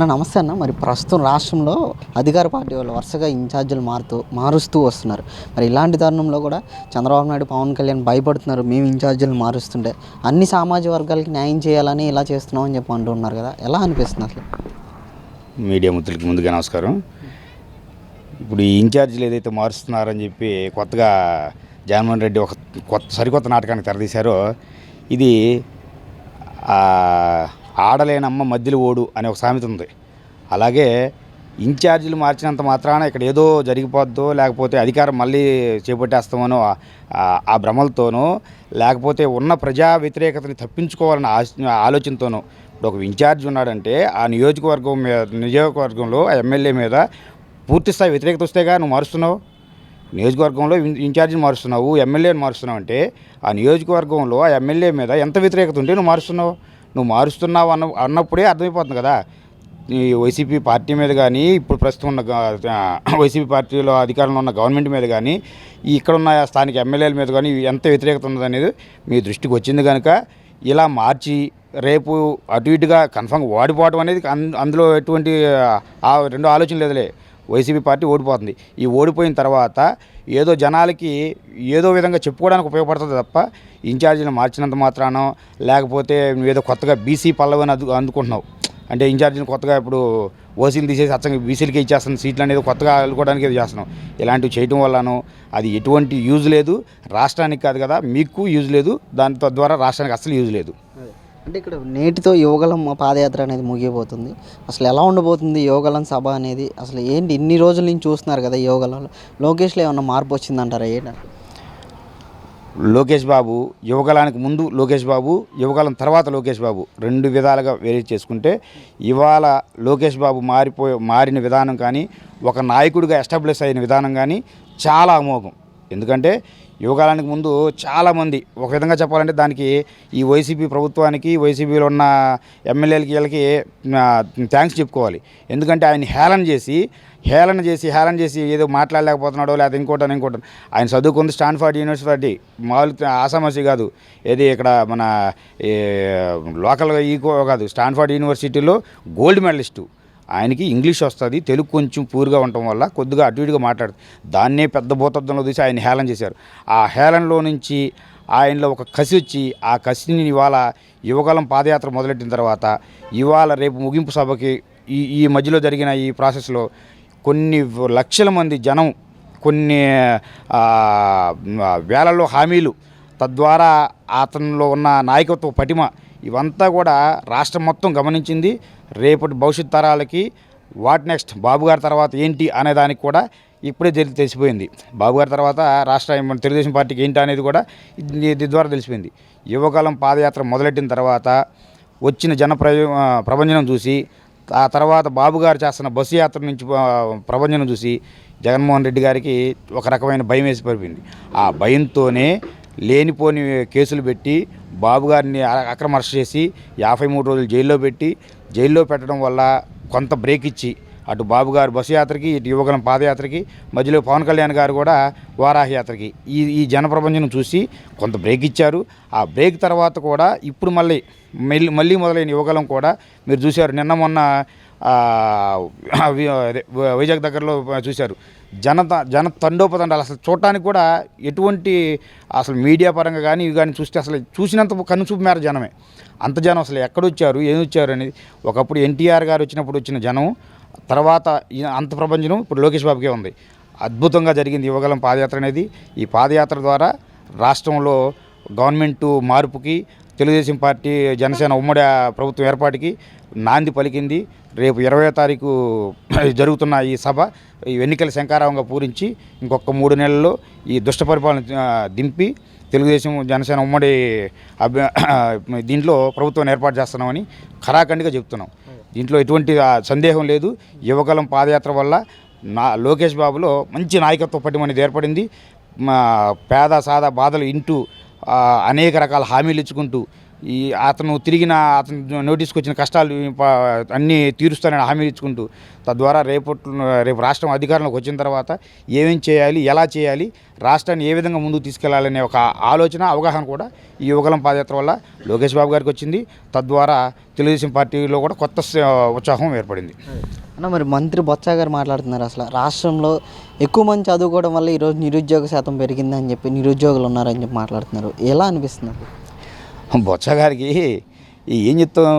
అన్న నమస్తే అన్న. మరి ప్రస్తుతం రాష్ట్రంలో అధికార పార్టీ వాళ్ళు వరుసగా ఇన్ఛార్జీలు మారుతూ మారుస్తూ వస్తున్నారు. మరి ఇలాంటి తరుణంలో కూడా చంద్రబాబు నాయుడు పవన్ కళ్యాణ్ భయపడుతున్నారు. మేము ఇన్ఛార్జీలు మారుస్తుంటే అన్ని సామాజిక వర్గాలకి న్యాయం చేయాలని ఇలా చేస్తున్నాం అని చెప్పి అంటున్నారు కదా. ఎలా అనిపిస్తుంది అసలు? మీడియా మిత్రులకి ముందుగా నమస్కారం. ఇప్పుడు ఈ ఇన్ఛార్జీలు ఏదైతే మారుస్తున్నారని చెప్పి కొత్తగా జగన్మోహన్ రెడ్డి ఒక కొత్త సరికొత్త నాటకానికి తెరదీశారో ఇది ఆడలేనమ్మ మధ్యలో ఓడు అనే ఒక సామెత ఉంది. అలాగే ఇన్ఛార్జీలు మార్చినంత మాత్రాన ఇక్కడ ఏదో జరిగిపోద్దో లేకపోతే అధికారం మళ్ళీ చేపట్టేస్తామనో ఆ- భ్రమలతోనో లేకపోతే ఉన్న ప్రజా వ్యతిరేకతని తప్పించుకోవాలన్న ఆలోచనతోనో ఇప్పుడు ఒక ఇన్ఛార్జ్ ఉన్నాడంటే ఆ నియోజకవర్గం మీద నియోజకవర్గంలో ఆ ఎమ్మెల్యే మీద పూర్తి స్థాయి వ్యతిరేకత వస్తేగా నువ్వు మారుస్తున్నావు. నియోజకవర్గంలో ఇన్ఛార్జిని మారుస్తున్నావు ఎమ్మెల్యేని మారుస్తున్నావు అంటే ఆ నియోజకవర్గంలో ఆ ఎమ్మెల్యే మీద ఎంత వ్యతిరేకత ఉంటే నువ్వు మారుస్తున్నావు. నువ్వు మారుస్తున్నావు అన్న అన్నప్పుడే అర్థమైపోతుంది కదా. ఈ వైసీపీ పార్టీ మీద కానీ ఇప్పుడు ప్రస్తుతం ఉన్న వైసీపీ పార్టీలో అధికారంలో ఉన్న గవర్నమెంట్ మీద కానీ ఇక్కడున్న ఇక్కడ ఉన్న స్థానిక ఎమ్మెల్యేల మీద కానీ ఎంత వ్యతిరేకత ఉన్నదనేది మీ దృష్టికి వచ్చింది కనుక ఇలా మార్చి రేపు అటు ఇటుగా కన్ఫామ్గా ఓడిపోవడం అనేది అందులో ఎటువంటి ఆ రెండు ఆలోచన లేదులే. వైసీపీ పార్టీ ఓడిపోతుంది. ఈ ఓడిపోయిన తర్వాత ఏదో జనాలకి ఏదో విధంగా చెప్పుకోవడానికి ఉపయోగపడుతుంది తప్ప ఇన్ఛార్జీలు మార్చినంత మాత్రానో లేకపోతే ఏదో కొత్తగా బీసీ పల్లవని అందు అందుకుంటున్నావు. అంటే ఇన్ఛార్జీని కొత్తగా ఇప్పుడు ఓసీలు తీసేసి అచ్చంగా బీసీలకి ఇచ్చేస్తాను సీట్లు అనేది కొత్తగా అల్లుకోవడానికి ఇది చేస్తున్నాం ఇలాంటివి చేయటం వల్లనో అది ఎటువంటి యూజ్ లేదు. రాష్ట్రానికి కాదు కదా మీకు యూజ్ లేదు. దాని తద్వారా రాష్ట్రానికి అస్సలు యూజ్ లేదు. అంటే ఇక్కడ నేటితో యువగలం పాదయాత్ర అనేది ముగియబోతుంది. అసలు ఎలా ఉండబోతుంది యువగలం సభ అనేది? అసలు ఏంటి ఇన్ని రోజుల నుంచి చూస్తున్నారు కదా యువగలంలో? లోకేష్లో ఏమన్నా మార్పు వచ్చిందంటారా ఏంటంటే లోకేష్ బాబు యువగలానికి ముందు లోకేష్ బాబు యువగలం తర్వాత లోకేష్ బాబు రెండు విధాలుగా వేరే చేసుకుంటే ఇవాళ లోకేష్ బాబు మారిపోయి మారిన విధానం కానీ ఒక నాయకుడిగా ఎస్టాబ్లిష్ అయిన విధానం కానీ చాలా అమోఘం. ఎందుకంటే యువకాలానికి ముందు చాలామంది ఒక విధంగా చెప్పాలంటే దానికి ఈ వైసీపీ ప్రభుత్వానికి వైసీపీలో ఉన్న ఎమ్మెల్యేలకి వీళ్ళకి థ్యాంక్స్ చెప్పుకోవాలి. ఎందుకంటే ఆయన హేళన చేసి హేళన చేసి హేళన చేసి ఏదో మాట్లాడలేకపోతున్నాడో లేదా ఇంకోటని ఇంకోటి ఆయన చదువుకుంది స్టాన్ఫర్డ్ యూనివర్సిటీ మామూలు ఆసామాసి కాదు ఏది ఇక్కడ మన ఈ లోకల్గా ఈకో కాదు స్టాన్ఫర్డ్ యూనివర్సిటీలో గోల్డ్ మెడలిస్టు. ఆయనకి ఇంగ్లీష్ వస్తుంది తెలుగు కొంచెం పూర్గా ఉండటం వల్ల కొద్దిగా అటు ఇటుగా మాట్లాడుతుంది. దాన్నే పెద్ద భూతత్వంలో తీసి ఆయన హేళన చేశారు. ఆ హేళనలో నుంచి ఆయనలో ఒక కసి వచ్చి ఆ కసిని ఇవాళ యువకాలం పాదయాత్ర మొదలెట్టిన తర్వాత ఇవాళ రేపు ముగింపు సభకి ఈ ఈ మధ్యలో జరిగిన ఈ ప్రాసెస్లో కొన్ని లక్షల మంది జనం కొన్ని వేలలో హామీలు తద్వారా అతనిలో ఉన్న నాయకత్వ పటిమ ఇవంతా కూడా రాష్ట్రం మొత్తం గమనించింది. రేపటి భవిష్యత్ తరాలకి వాట్ నెక్స్ట్? బాబు గారి తర్వాత ఏంటి అనే దానికి కూడా ఇప్పుడే తెలి తెలిసిపోయింది. బాబు గారి తర్వాత రాష్ట్ర తెలుగుదేశం పార్టీకి ఏంటి అనేది కూడా దీని ద్వారా తెలిసిపోయింది. యువకాలం పాదయాత్ర మొదలెట్టిన తర్వాత వచ్చిన జన ప్ర ప్రభంజనం చూసి ఆ తర్వాత బాబు గారు చేస్తున్న బస్సు యాత్ర నుంచి ఆ, ప్రభంజనం చూసి జగన్మోహన్ రెడ్డి గారికి ఒక రకమైన భయం వేసి పడిపోయింది ఆ భయంతోనే లేనిపోని కేసులు పెట్టి బాబు గారిని అక్రమ అరెస్ట్ చేసి యాభై మూడు రోజులు జైల్లో పెట్టి జైల్లో పెట్టడం వల్ల కొంత బ్రేక్ ఇచ్చి అటు బాబు గారు బస్సు యాత్రకి ఇటు యువగలం పాదయాత్రకి మధ్యలో పవన్ కళ్యాణ్ గారు కూడా వారాహ యాత్రకి. ఈ ఈ జనప్రపంచం చూసి కొంత బ్రేక్ ఇచ్చారు. ఆ బ్రేక్ తర్వాత కూడా ఇప్పుడు మళ్ళీ మళ్ళీ మళ్ళీ మొదలైన యువగలం కూడా మీరు చూశారు నిన్న మొన్న వైజాగ్ దగ్గరలో చూశారు. జనత జన తండోపతండాలు. అసలు చూడటానికి కూడా ఎటువంటి అసలు మీడియా పరంగా కానీ ఇవి కానీ చూస్తే అసలు చూసినంత కనుచూపు మేర జనమే. అంత జనం అసలు ఎక్కడొచ్చారు ఏమి వచ్చారు అనేది. ఒకప్పుడు ఎన్టీఆర్ గారు వచ్చినప్పుడు వచ్చిన జనం తర్వాత అంత ప్రపంచం ఇప్పుడు లోకేష్ బాబుకే ఉంది. అద్భుతంగా జరిగింది యువగలం పాదయాత్ర అనేది. ఈ పాదయాత్ర ద్వారా రాష్ట్రంలో గవర్నమెంట్ మార్పుకి తెలుగుదేశం పార్టీ జనసేన ఉమ్మడి ప్రభుత్వం ఏర్పాటుకి నాంది పలికింది. రేపు ఇరవై తారీఖు జరుగుతున్న ఈ సభ ఈ ఎన్నికల శంకారావంగా పూరించి ఇంకొక మూడు నెలల్లో ఈ దుష్ట పరిపాలన దింపి తెలుగుదేశం జనసేన ఉమ్మడి అభ్య దీంట్లో ప్రభుత్వాన్ని ఏర్పాటు చేస్తున్నామని ఖరాఖండిగా చెప్తున్నాం. దీంట్లో ఎటువంటి సందేహం లేదు. యువకలం పాదయాత్ర వల్ల నా లోకేష్ బాబులో మంచి నాయకత్వ పటిమ ఏర్పడింది. మా పేద సాదా బాధలు ఇంటూ అనేక రకాల హామీలు ఇచ్చుకుంటూ ఈ అతను తిరిగిన అతను నోటీస్కి వచ్చిన కష్టాలు అన్నీ తీరుస్తానని హామీ ఇచ్చుకుంటూ తద్వారా రేపు రేపు రాష్ట్రం అధికారంలోకి వచ్చిన తర్వాత ఏమేం చేయాలి ఎలా చేయాలి రాష్ట్రాన్ని ఏ విధంగా ముందుకు తీసుకెళ్ళాలనే ఒక ఆలోచన అవగాహన కూడా ఈ యువగలం పాదయాత్ర వల్ల లోకేష్ బాబు గారికి వచ్చింది. తద్వారా తెలుగుదేశం పార్టీలో కూడా కొత్త ఉత్సాహం ఏర్పడింది. అన్న మరి మంత్రి బొత్స గారు మాట్లాడుతున్నారు అసలు. రాష్ట్రంలో ఎక్కువ మంది చదువుకోవడం వల్ల ఈరోజు నిరుద్యోగ శాతం పెరిగిందని చెప్పి నిరుద్యోగులు ఉన్నారని చెప్పి మాట్లాడుతున్నారు. ఎలా అనిపిస్తున్నారు బొత్స గారికి ఏం చెప్తాం?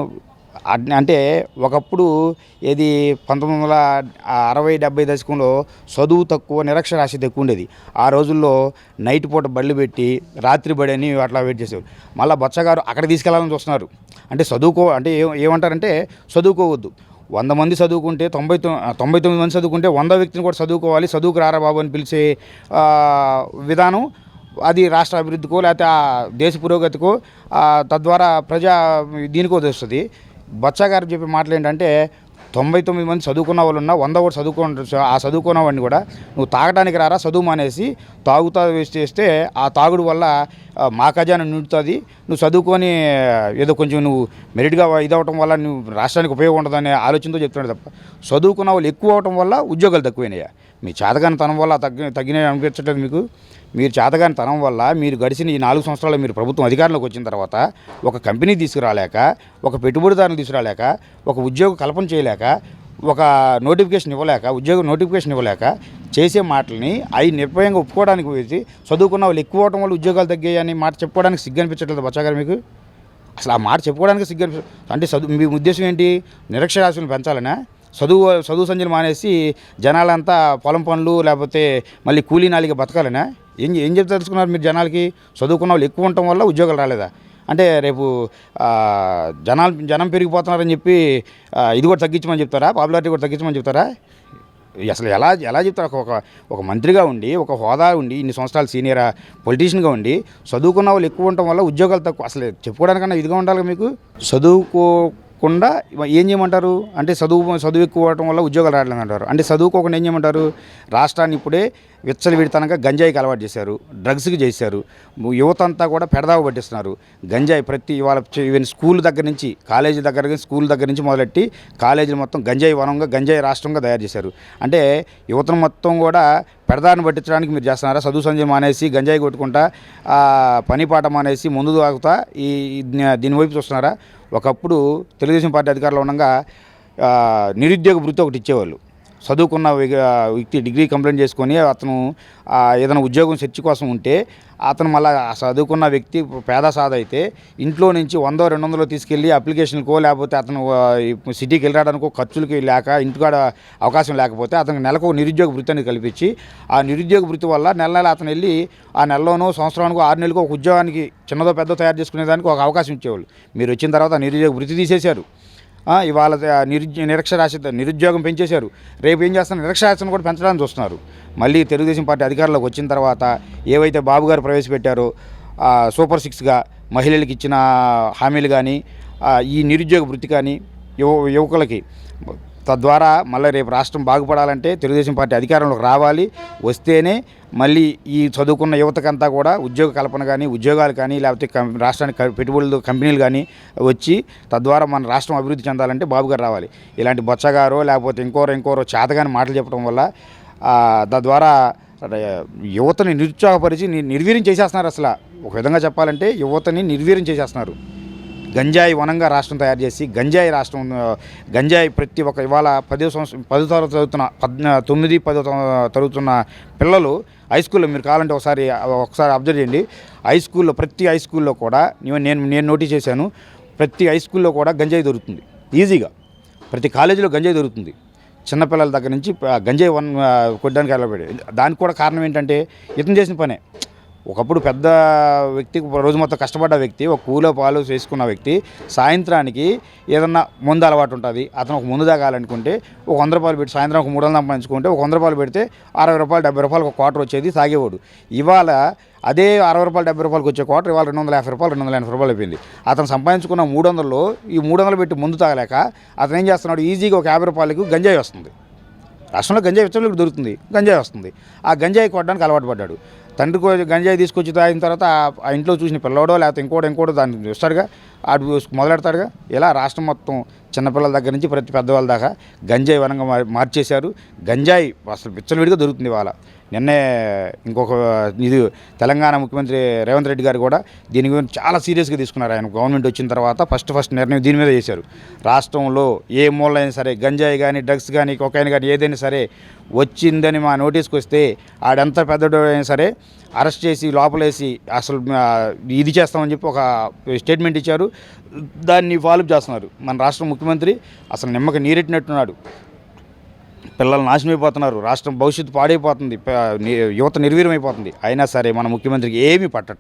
అంటే ఒకప్పుడు ఏది పంతొమ్మిది వందల అరవై డెబ్బై దశకంలో చదువు తక్కువ నిరక్షరాస్యత ఎక్కువ ఉండేది. ఆ రోజుల్లో నైట్ పూట బళ్ళు పెట్టి రాత్రి బడి అని అట్లా వెయిట్ చేసేవారు మళ్ళీ బొచ్చగారు అక్కడ తీసుకెళ్ళాలని చూస్తున్నారు. అంటే చదువుకో అంటే ఏమంటారంటే చదువుకోవద్దు. వంద మంది చదువుకుంటే తొంభై తొంభై తొమ్మిది మంది చదువుకుంటే వంద వ్యక్తిని కూడా చదువుకోవాలి చదువుకు రారా బాబు అని పిలిచే విధానం అది రాష్ట్ర అభివృద్ధికో లేకపోతే ఆ దేశ పురోగతికో తద్వారా ప్రజా దీనికో తెస్తుంది బచ్చా గారు చెప్పే మాటలు ఏంటంటే తొంభై తొమ్మిది మంది చదువుకున్న వాళ్ళు ఉన్నా వంద కూడా చదువుకున్న ఆ చదువుకున్నవాడిని కూడా నువ్వు తాగడానికి రారా చదువు మానేసి తాగుతా వేస్ట్ చేస్తే ఆ తాగుడు వల్ల మా ఖజానా నిండుతుంది. నువ్వు చదువుకొని ఏదో కొంచెం నువ్వు మెరిట్గా ఇదవటం వల్ల నువ్వు రాష్ట్రానికి ఉపయోగం ఉండదనే ఆలోచనతో చెప్తున్నాడు తప్ప చదువుకున్న వాళ్ళు ఎక్కువ అవటం వల్ల ఉద్యోగాలు తక్కువైనాయా? మీ చేతగాని తనం వల్ల తగ్గి తగ్గినవి అనిపించట్లేదు మీకు. మీరు చేతగాని తనం వల్ల మీరు గడిచిన ఈ నాలుగు సంవత్సరాలు మీరు ప్రభుత్వం అధికారంలోకి వచ్చిన తర్వాత ఒక కంపెనీ తీసుకురాలేక ఒక పెట్టుబడిదారులు తీసుకురాలేక ఒక ఉద్యోగ కల్పన చేయలేక ఒక నోటిఫికేషన్ ఇవ్వలేక ఉద్యోగ నోటిఫికేషన్ ఇవ్వలేక చేసే మాటల్ని అవి నిర్భయంగా ఒప్పుకోవడానికి వేసి చదువుకున్న వాళ్ళు ఎక్కువ అవటం వల్ల ఉద్యోగాలు తగ్గాయని మాట చెప్పుకోవడానికి సిగ్గు అనిపించట్లేదు బచ్చాగారు మీకు? అసలు ఆ మాట చెప్పుకోవడానికి సిగ్గు అనిపి- అంటే చదువు మీ ఉద్దేశం ఏంటి? నిరక్షరాశులను పెంచాలనా? చదువు చదువు సంజలు మానేసి జనాలంతా పొలం పనులు లేకపోతే మళ్ళీ కూలీ నాలిగా బతకాలనా? ఏం ఏం చెప్తే తెలుసుకున్నారు మీరు జనాలకి? చదువుకున్న వాళ్ళు ఎక్కువ ఉండటం వల్ల ఉద్యోగాలు రాలేదా? అంటే రేపు జనాలు జనం పెరిగిపోతున్నారని చెప్పి ఇది కూడా తగ్గించమని చెప్తారా? పాపులారిటీ కూడా తగ్గించమని చెప్తారా? అసలు ఎలా ఎలా చెప్తారు? ఒక- ఒక మంత్రిగా ఉండి ఒక హోదా ఉండి ఇన్ని సంవత్సరాలు సీనియర్ పొలిటీషియన్గా ఉండి చదువుకున్న వాళ్ళు ఎక్కువ ఉండటం వల్ల ఉద్యోగాలు తక్కువ అసలు చెప్పుకోవడానికన్నా ఇదిగా ఉండాలి మీకు? చదువుకో కుండా ఏం చేయమంటారు? అంటే చదువు చదువు ఎక్కువ అవడం వల్ల ఉద్యోగాలు రావడం అంటారు. అంటే చదువుకోకుండా ఏం చేయమంటారు? రాష్ట్రాన్ని ఇప్పుడే విచ్చలు విడితనంగా గంజాయికి అలవాటు చేశారు డ్రగ్స్కి చేశారు. యువత అంతా కూడా పెడదావ పట్టిస్తున్నారు. గంజాయి ప్రతి ఇవాళ ఈవెన్ స్కూల్ దగ్గర నుంచి కాలేజీ దగ్గర నుంచి స్కూల్ దగ్గర నుంచి మొదలెట్టి కాలేజీలు మొత్తం గంజాయి వనంగా గంజాయి రాష్ట్రంగా తయారు చేశారు. అంటే యువతను మొత్తం కూడా పెడదాన్ని పట్టించడానికి మీరు చేస్తున్నారా? చదువు సంజయం మానేసి గంజాయి కొట్టుకుంటా పని పాట మానేసి ముందు తాగుతా ఈ ఈ దీని వైపు చూస్తున్నారా? ఒకప్పుడు తెలుగుదేశం పార్టీ అధికారంలో ఉండగా నిరుద్యోగ వృత్తి ఒకటి ఇచ్చేవాళ్ళు. చదువుకున్న వ్యక్తి- డిగ్రీ కంప్లైంట్ చేసుకొని అతను ఏదైనా ఉద్యోగం సెర్చ్ కోసం ఉంటే అతను మళ్ళీ చదువుకున్న వ్యక్తి పేద సాధ అయితే ఇంట్లో నుంచి వందో రెండు వందలు తీసుకెళ్ళి అప్లికేషన్కో లేకపోతే అతను సిటీకి వెళ్ళడానికి ఖర్చులకి లేక ఇంటికాడ అవకాశం లేకపోతే అతనికి నెలకు నిరుద్యోగ వృత్తి అనేది కల్పించి ఆ నిరుద్యోగ వృత్తి వల్ల నెల నెల అతను వెళ్ళి ఆ నెలలోనో సంవత్సరానికో ఆరు నెలలకు ఒక ఉద్యోగానికి చిన్నదో పెద్దో తయారు చేసుకునేదానికి ఒక అవకాశం ఇచ్చేవాళ్ళు. మీరు వచ్చిన తర్వాత నిరుద్యోగ వృత్తి తీసేశారు. ఇవాళ నిరుద్యో నిరక్షరాస్యత నిరుద్యోగం పెంచేశారు. రేపు ఏం చేస్తున్నారు? నిరక్షరాస్యతను కూడా పెంచడానికి చూస్తున్నారు. మళ్ళీ తెలుగుదేశం పార్టీ అధికారంలోకి వచ్చిన తర్వాత ఏవైతే బాబు గారు ప్రవేశపెట్టారో సూపర్ సిక్స్గా మహిళలకు ఇచ్చిన హామీలు కానీ ఈ నిరుద్యోగ వృత్తి కానీ యువ యువకులకి తద్వారా మళ్ళీ రేపు రాష్ట్రం బాగుపడాలంటే తెలుగుదేశం పార్టీ అధికారంలోకి రావాలి. వస్తేనే మళ్ళీ ఈ చదువుకున్న యువతకంతా కూడా ఉద్యోగ కల్పన కానీ ఉద్యోగాలు కానీ లేకపోతే రాష్ట్రానికి పెట్టుబడులు కంపెనీలు కానీ వచ్చి తద్వారా మన రాష్ట్రం అభివృద్ధి చెందాలంటే బాబు గారు రావాలి. ఇలాంటి బొచ్చగారో లేకపోతే ఇంకోరో ఇంకోరో చేతగాని మాటలు చెప్పడం వల్ల తద్వారా యువతని నిరుత్సాహపరిచి నిర్వీర్యం చేసేస్తున్నారు అసలు. ఒక విధంగా చెప్పాలంటే యువతని నిర్వీర్యం చేసేస్తున్నారు. గంజాయి వనంగా రాష్ట్రం తయారు చేసి గంజాయి రాష్ట్రం గంజాయి ప్రతి ఒక్క ఇవాళ పదో సంవత్సరం పదో తరగతి చదువుతున్న పద్నా తొమ్మిది పదో తరుగుతున్న చదువుతున్న పిల్లలు హై స్కూల్లో మీరు కావాలంటే ఒకసారి ఒకసారి అబ్జర్వ్ చేయండి. హై స్కూల్లో ప్రతి హై స్కూల్లో కూడా నేను నేను నేను నోటీస్ చేశాను ప్రతి హై స్కూల్లో కూడా గంజాయి దొరుకుతుంది. ఈజీగా ప్రతి కాలేజీలో గంజాయి దొరుకుతుంది. చిన్నపిల్లల దగ్గర నుంచి గంజాయి వన్ కొట్టడానికి వెళ్ళబడి దానికి కూడా కారణం ఏంటంటే ఇతను చేసిన పనే. ఒకప్పుడు పెద్ద వ్యక్తి రోజు మొత్తం కష్టపడ్డ వ్యక్తి ఒక కూలో పాలు చేసుకున్న వ్యక్తి సాయంత్రానికి ఏదన్నా ముందు అలవాటు ఉంటుంది. అతను ఒక ముందు తాగాలనుకుంటే ఒక వంద రూపాయలు పెట్టి సాయంత్రం ఒక మూడు వందలు సంపాదించుకుంటే ఒక వంద రూపాయలు పెడితే అరవై రూపాయలు డెబ్బై రూపాయలు ఒక క్వార్టర్ వచ్చేది తాగేవాడు. ఇవాళ అదే అరవై రూపాయలు డెబ్బై రూపాయలకి వచ్చే క్వార్టర్ ఇవాళ రెండు వందల యాభై రూపాయలు రెండు వందల ఎనభై రూపాయలు అయిపోయింది. అతను సంపాదించుకున్న మూడు వందల్లో ఈ మూడు వందలు పెట్టి ముందు తాగలేక అతను ఏం చేస్తున్నాడు? ఈజీగా ఒక యాభై రూపాయలకు గంజాయి వస్తుంది. రాష్ట్రంలో గంజాయి విచ్చలవిడిగా దొరుకుతుంది. గంజాయి వస్తుంది. ఆ గంజాయి కొట్టడానికి అలవాటు పడ్డాడు. తండ్రి గంజాయి తీసుకొచ్చి తాగిన తర్వాత ఆ- ఇంట్లో చూసిన పిల్లవాడో లేకపోతే ఇంకోటి ఇంకోటి దాన్ని చూస్తాడుగా. ఆడు మొదలెడతాడుగా. ఇలా రాష్ట్రం మొత్తం చిన్నపిల్లల దగ్గర నుంచి ప్రతి పెద్దవాళ్ళ దాకా గంజాయి వనంగా మార్చేశారు. గంజాయి అసలు విచ్చలవిడిగా దొరుకుతుంది వాళ్ళ నిన్నే ఇంకొక ఇది తెలంగాణ ముఖ్యమంత్రి రేవంత్ రెడ్డి గారు కూడా దీని గురించి చాలా సీరియస్గా తీసుకున్నారు. ఆయన గవర్నమెంట్ వచ్చిన తర్వాత ఫస్ట్ ఫస్ట్ నిర్ణయం దీని మీద చేశారు. రాష్ట్రంలో ఏ మూలైనా సరే గంజాయి కానీ డ్రగ్స్ కానీ కొకైన్ కానీ ఏదైనా సరే వచ్చిందని మా నోటీస్కి వస్తే ఆడెంత పెద్దడు అయినా సరే అరెస్ట్ చేసి లోపలేసి అసలు ఇది చేస్తామని చెప్పి ఒక స్టేట్మెంట్ ఇచ్చారు. దాన్ని ఫాలో చేస్తున్నారు. మన రాష్ట్ర ముఖ్యమంత్రి అసలు నిమ్మక నీరెట్టినట్టున్నాడు. పిల్లలు నాశనం అయిపోతున్నారు. రాష్ట్రం భవిష్యత్తు పాడైపోతుంది. యువత నిర్వీర్యం అయినా సరే మన ముఖ్యమంత్రికి ఏమీ పట్టట్లేదు.